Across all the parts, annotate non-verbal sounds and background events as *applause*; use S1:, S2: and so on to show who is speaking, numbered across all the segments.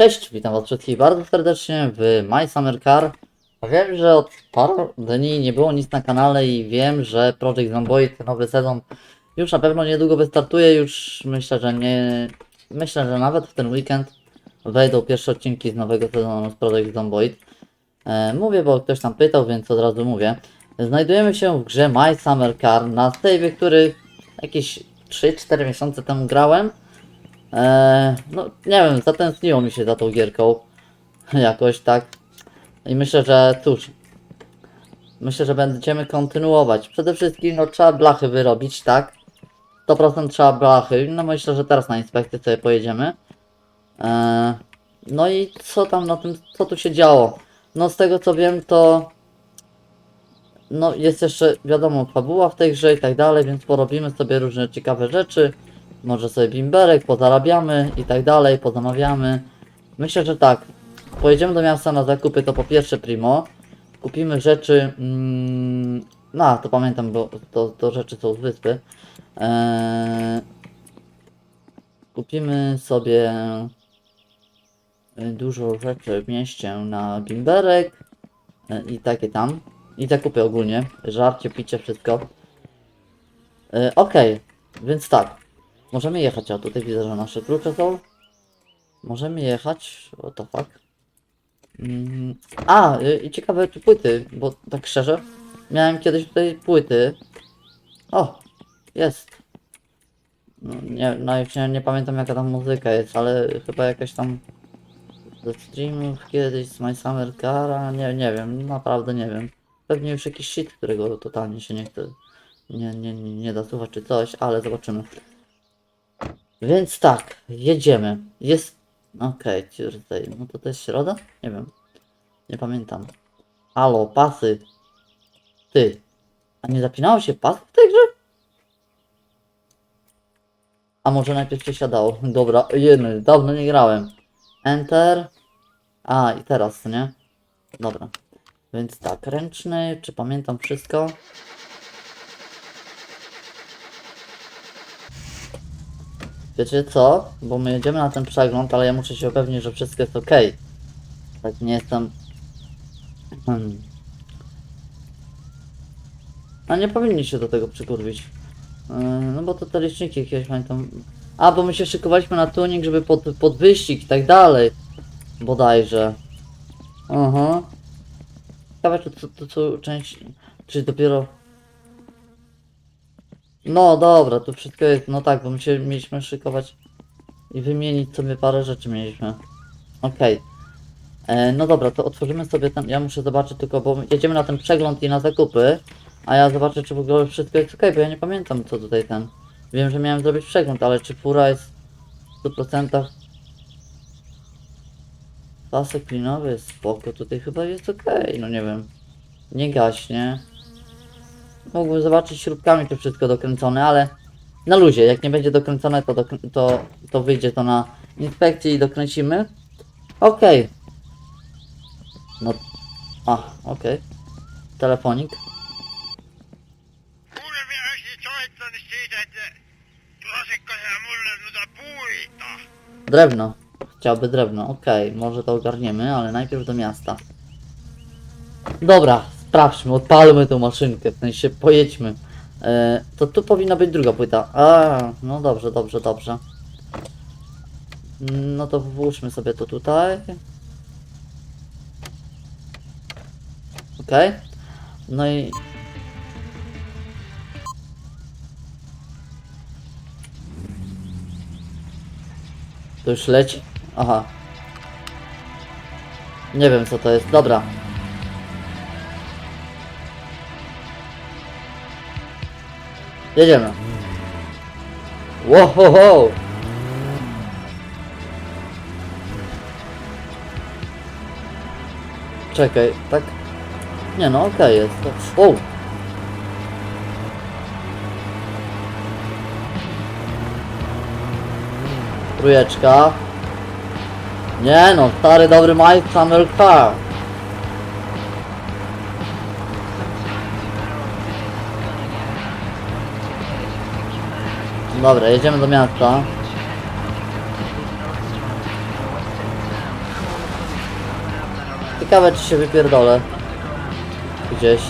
S1: Cześć, witam was wszystkich bardzo serdecznie w My Summer Car. Wiem, że od paru dni nie było nic na kanale i wiem, że Project Zomboid, nowy sezon już na pewno niedługo wystartuje, już myślę, że nie... Myślę, że nawet w ten weekend wejdą pierwsze odcinki z nowego sezonu z Project Zomboid. E, mówię, bo ktoś tam pytał, więc od razu mówię. Znajdujemy się w grze My Summer Car na save, który jakieś 3-4 miesiące temu grałem. Eee, no nie wiem, zatęskniło mi się za tą gierką. *laughs* Jakoś tak. I myślę, że cóż. Myślę, że będziemy kontynuować. Przede wszystkim no trzeba blachy wyrobić, tak? 100% trzeba blachy. No myślę, że teraz na inspekcję sobie pojedziemy. Eee, no i co tam na tym, co tu się działo? No z tego co wiem to... No jest jeszcze, wiadomo, fabuła w tej grze i tak dalej, więc porobimy sobie różne ciekawe rzeczy. Może sobie bimberek, pozarabiamy i tak dalej, pozamawiamy. Myślę, że tak. Pojedziemy do miasta na zakupy, to po pierwsze primo. Kupimy rzeczy. Mm, no, to pamiętam, bo to, to rzeczy są z wyspy. Eee, kupimy sobie y, dużo rzeczy w mieście na bimberek e, i takie tam. I zakupy ogólnie. Żarcie, picie, wszystko. E, Okej, więc tak. Możemy jechać, a tutaj widzę, że nasze klucze są. Możemy jechać, what the fuck. Mm, a, y, i ciekawe czy płyty, bo tak szczerze, miałem kiedyś tutaj płyty. O, jest. No, nie, no nie, nie pamiętam jaka tam muzyka jest, ale chyba jakaś tam ze streamów kiedyś, z My Summer Cara, nie, nie wiem, naprawdę nie wiem. Pewnie już jakiś shit, którego totalnie się nie chce, nie, nie, nie, nie da słuchać czy coś, ale zobaczymy. Więc tak, jedziemy. Jest. Okej, Tuesday. No to to jest środa? Nie wiem. Nie pamiętam. Halo, pasy. Ty. A nie zapinało się pas w tej grze? A może najpierw się siadało? Dobra, jedno, dawno nie grałem. Enter. A, i teraz, nie? Dobra. Więc tak, ręczny, czy pamiętam wszystko? Wiecie co? Bo my jedziemy na ten przegląd, ale ja muszę się upewnić, że wszystko jest ok. Tak nie jestem. Hmm. A nie powinni się do tego przykurwić. Yy, no bo to te liczniki jakieś pamiętam. A, bo my się szykowaliśmy na tuning, żeby pod, pod wyścig i tak dalej. Bodajże. Aha. Ciekawe, czy to, to, to część. Czy dopiero. No dobra, tu wszystko jest, no tak, bo my się mieliśmy szykować i wymienić sobie parę rzeczy mieliśmy. Okej. E, No dobra, to otworzymy sobie ten, ja muszę zobaczyć tylko, bo jedziemy na ten przegląd i na zakupy, a ja zobaczę czy w ogóle wszystko jest ok, bo ja nie pamiętam co tutaj ten. Wiem, że miałem zrobić przegląd, ale czy fura jest w 100% Pasek klinowy jest spoko, tutaj chyba jest ok, no nie wiem. Nie gaśnie. Mógłbym zobaczyć śrubkami to wszystko dokręcone, ale na luzie. Jak nie będzie dokręcone, to, dokrę- to, to wyjdzie to na inspekcję i dokręcimy. Okej. No. A, okej. Telefonik.
S2: Noita puita?
S1: Drewno. Chciałby drewno. Okej, może to ogarniemy, ale najpierw do miasta. Dobra, sprawdźmy, odpalmy tą maszynkę, w sensie pojedźmy. E, to tu powinna być druga płyta. A, no dobrze, dobrze, dobrze. No to włóżmy sobie to tutaj. Okej. No i... To już leci. Aha. Nie wiem co to jest. Dobra. Jedziemy. Wow, ho, ho. Czekaj, tak? Nie no, okej jest. To... Wow. Trójeczka. Nie no, stary dobry Mike Samuel Car. Dobra, jedziemy do miasta. Ciekawe, czy się wypierdolę. Gdzieś.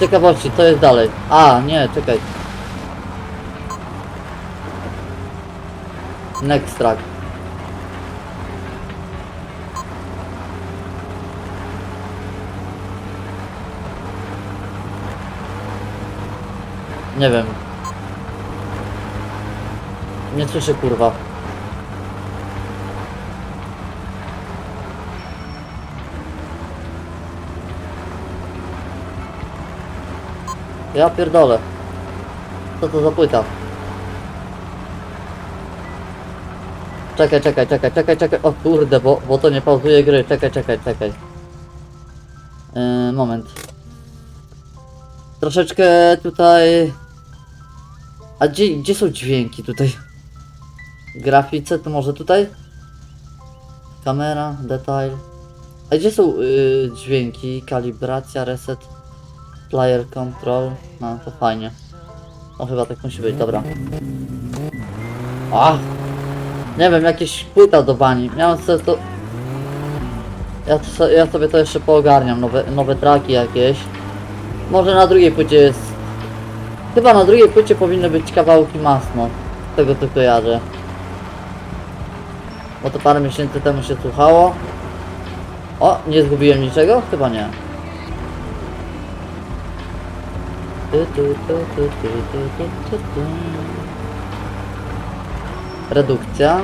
S1: Ciekawości, co jest dalej? A, nie, czekaj. Next track. Nie wiem. Nie słyszę kurwa. Ja pierdolę. Co to za płyta? Czekaj, czekaj, czekaj, czekaj, czekaj. O kurde, bo, bo to nie pauzuje gry. Czekaj, czekaj, czekaj. Yy, moment. Troszeczkę tutaj... A gdzie, gdzie są dźwięki tutaj? Grafice, to może tutaj? Kamera, detail. A gdzie są yy, dźwięki? Kalibracja, reset, player control. No to fajnie. O chyba tak musi być, dobra. A! Nie wiem, jakieś płyta do bani. Miałem sobie to... Ja, to ja sobie to jeszcze poogarniam, nowe, nowe traki jakieś. Może na drugiej płycie jest... Chyba na drugiej płycie powinny być kawałki masno. Z tego co kojarzę. Bo to parę miesięcy temu się słuchało. O, nie zgubiłem niczego? Chyba nie. Redukcja.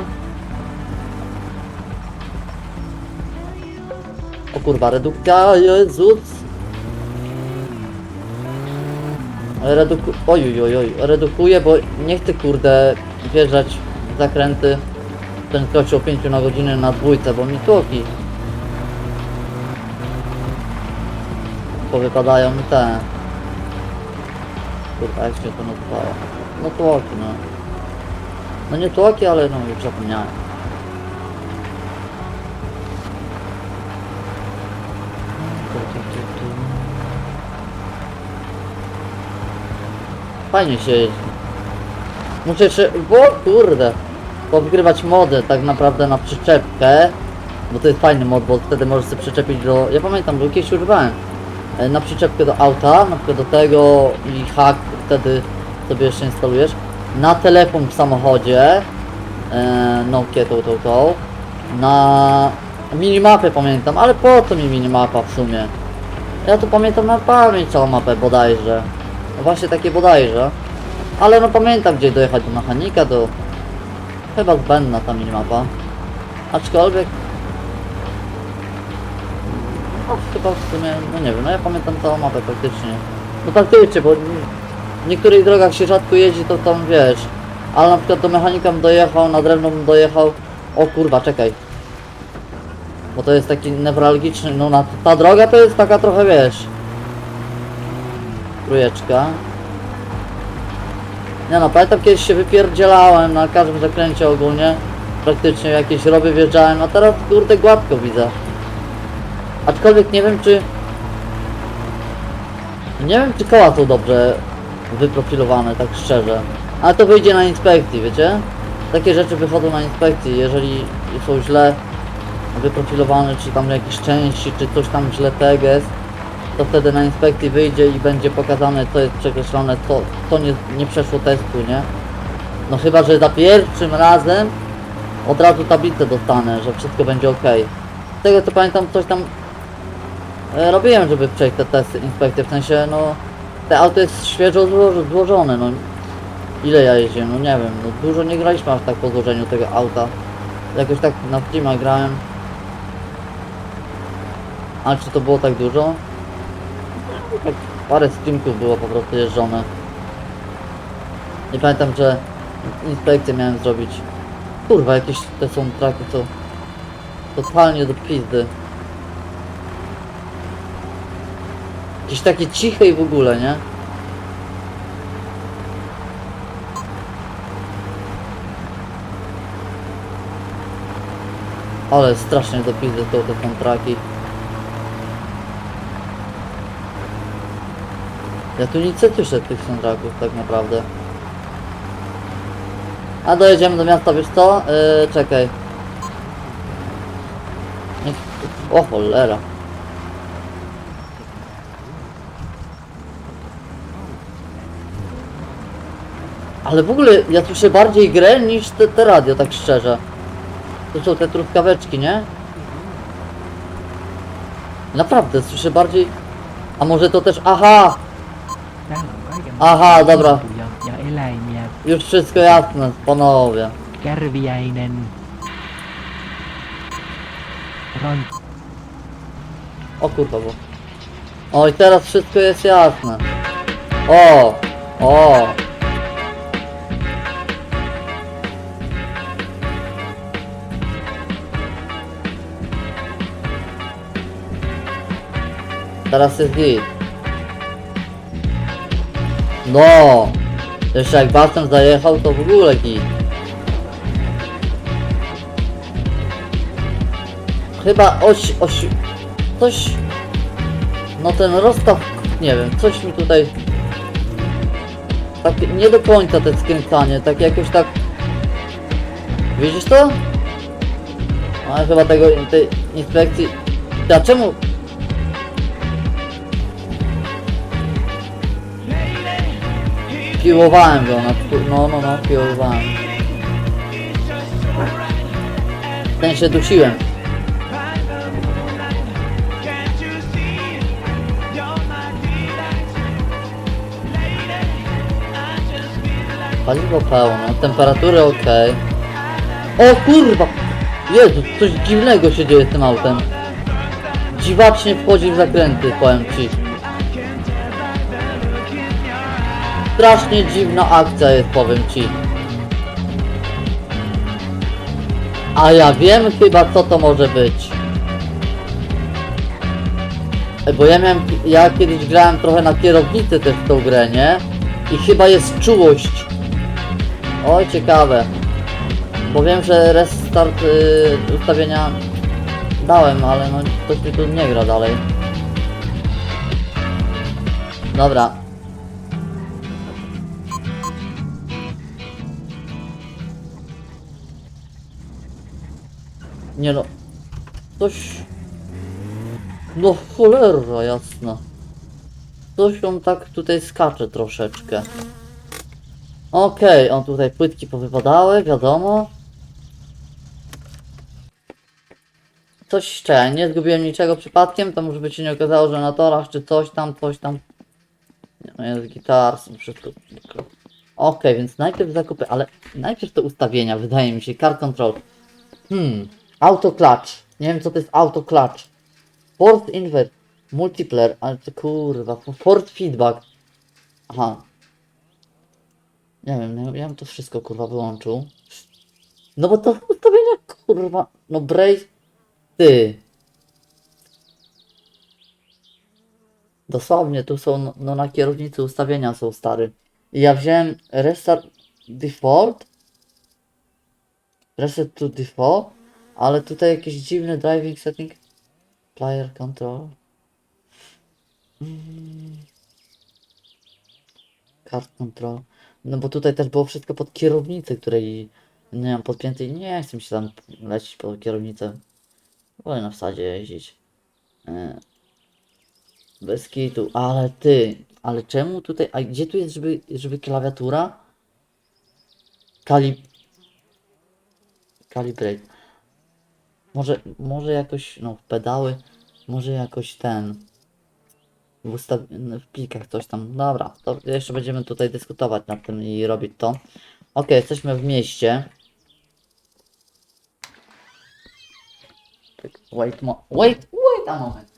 S1: O kurwa, redukcja, Jezus! Reduku... Oj, oj, oj, redukuję, bo nie chcę kurde wjeżdżać w zakręty. Prędkością 5 na godzinę na dwójce, bo mi tłoki powypadają mi te. Kurwa jak się to nazywało? No tłoki no. No nie tłoki, ale no już zapomniałem Fajnie się jeździ. Muszę jeszcze, bo kurde, powgrywać modę tak naprawdę na przyczepkę, bo to jest fajny mod, bo wtedy możesz sobie przyczepić do, ja pamiętam, bo kiedyś używałem, e, na przyczepkę do auta, na przykład do tego i hack wtedy sobie jeszcze instalujesz, na telefon w samochodzie, e, Nokia tą, tą, tą, na minimapę pamiętam, ale po co mi minimapa w sumie? Ja to pamiętam na pamięć całą mapę bodajże. Właśnie takie bodajże. Ale no pamiętam gdzie dojechać do mechanika, do... Chyba zbędna ta minimapa. Aczkolwiek... No chyba w sumie, no nie wiem, no ja pamiętam całą mapę praktycznie. No praktycznie, bo w niektórych drogach się rzadko jeździ, to tam wiesz. Ale na przykład do mechanika dojechał, na drewno dojechał. O kurwa, czekaj. Bo to jest taki newralgiczny, no na, ta droga to jest taka trochę wiesz. Trójeczka. Nie no, pamiętam kiedyś się wypierdzielałem na każdym zakręcie ogólnie. Praktycznie jakieś roby wjeżdżałem, a teraz kurde gładko widzę. Aczkolwiek nie wiem czy... Nie wiem czy koła są dobrze wyprofilowane, tak szczerze. Ale to wyjdzie na inspekcji, wiecie? Takie rzeczy wychodzą na inspekcji, jeżeli są źle wyprofilowane, czy tam jakieś części, czy coś tam źle tag jest, to wtedy na inspekcji wyjdzie i będzie pokazane co jest przekreślone, co, co nie, nie przeszło testu, nie? No chyba, że za pierwszym razem od razu tablicę dostanę, że wszystko będzie ok. Z tego co pamiętam coś tam e, robiłem, żeby przejść te testy, inspekcje, w sensie no te auto jest świeżo zło- złożone, no ile ja jeździłem, no nie wiem, no dużo nie graliśmy aż tak po złożeniu tego auta. Jakoś tak na Steama grałem. Ale czy to było tak dużo? Parę streamków było po prostu jeżdżone. Nie pamiętam, że inspekcję miałem zrobić. Kurwa, jakieś te są traki, co totalnie do pizdy. Jakieś takie ciche i w ogóle, nie? Ale strasznie do pizdy są te kontraki. Ja tu nic nie słyszę tych soundtracków tak naprawdę. A dojedziemy do miasta, wiesz co? Yy, czekaj. Niech... O cholera. Ale w ogóle ja słyszę bardziej grę niż te, te radio, tak szczerze. To są te truskaweczki, nie? Naprawdę, słyszę bardziej... A może to też... Aha! Aha, dobra.
S3: Ja, ja eläimiä,
S1: Już wszystko jasne, panowie.
S3: kärviäinen, rant,
S1: O kurwa, bo... O i teraz wszystko jest jasne. O! O! Teraz jest git. No! Jeszcze jak Bastem zajechał, to w ogóle git. Chyba oś, oś, coś, no ten rozstaw, nie wiem, coś mi tutaj, tak nie do końca te skręcanie, tak jakoś tak, widzisz to? Ale chyba tego, tej inspekcji, a czemu? Piłowałem go, na, no, no, no, piłowałem. Ten się dusiłem. Paliwo pełno, temperatury ok. O kurwa! Jezu, coś dziwnego się dzieje z tym autem. Dziwacznie wchodzi w zakręty, powiem ci. Strasznie dziwna akcja jest, powiem ci. A ja wiem chyba co to może być. Bo ja miałem, ja kiedyś grałem trochę na kierownicy też w tą grę, nie? I chyba jest czułość. Oj, ciekawe. Bo wiem, że restart y, ustawienia dałem, ale no ktoś mi tu nie gra dalej. Dobra. Nie no. Coś... No cholera jasna. Coś on tak tutaj skacze troszeczkę. Okej, on tutaj płytki powypadały, wiadomo. Coś czekaj, nie zgubiłem niczego przypadkiem, to może by się nie okazało, że na torach czy coś tam, coś tam. Nie, no jest gitar, są wszystko. Okej, więc najpierw zakupy, ale najpierw te ustawienia, wydaje mi się, car control. Hmm, auto clutch. Nie wiem co to jest auto clutch. Port invert, multiplayer, ale to kurwa, port feedback. Aha, nie wiem, ja, bym to wszystko kurwa wyłączył. No bo to ustawienia kurwa. No Brace. Ty. Dosłownie tu są, no, no na kierownicy ustawienia są stary. I ja wziąłem restart default. Reset to default. Ale tutaj jakiś dziwny driving setting. Player control. Mm. Card control. No bo tutaj też było wszystko pod kierownicę, której nie mam podpiętej. Nie chcę się tam lecieć pod kierownicę. Wolę na wsadzie jeździć. E, Bez kitu, ale ty, ale czemu tutaj, a gdzie tu jest, żeby, żeby klawiatura? Kalib... Calibrate. Może, może jakoś, no, pedały, może jakoś ten, w, ustaw... w plikach coś tam. Dobra, to jeszcze będziemy tutaj dyskutować nad tym i robić to. Ok, jesteśmy w mieście. Tak, Wait, mo wait, wait a moment.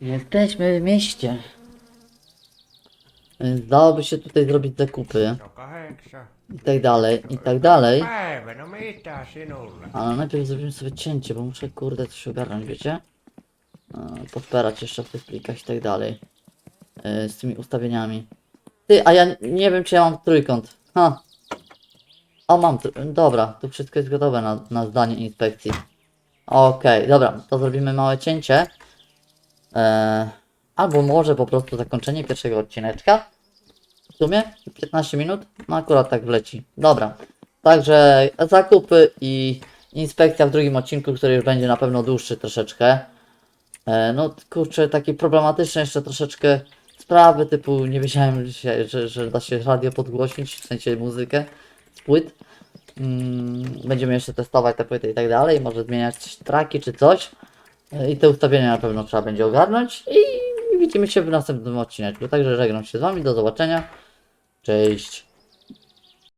S1: Jesteśmy w mieście. Więc dałoby się tutaj zrobić zakupy i tak dalej, i tak dalej. Ale najpierw zrobimy sobie cięcie, bo muszę kurde coś ogarnąć, wiecie? E, Podperać jeszcze w tych plikach i tak dalej. E, Z tymi ustawieniami. Ty, a ja nie wiem czy ja mam trójkąt. Ha. O, mam tr- Dobra, tu wszystko jest gotowe na, na zdanie inspekcji. Okej, dobra, to zrobimy małe cięcie. E, albo może po prostu zakończenie pierwszego odcineczka. W sumie 15 minut, no akurat tak wleci. Dobra, także zakupy i inspekcja w drugim odcinku, który już będzie na pewno dłuższy troszeczkę. E, no kurczę, takie problematyczne jeszcze troszeczkę sprawy typu nie wiedziałem, że, że, da się radio podgłośnić, w sensie muzykę z płyt. Mm, będziemy jeszcze testować te płyty i tak dalej, może zmieniać traki czy coś. E, I te ustawienia na pewno trzeba będzie ogarnąć i widzimy się w następnym odcinku. Także żegnam się z Wami, do zobaczenia. Cześć.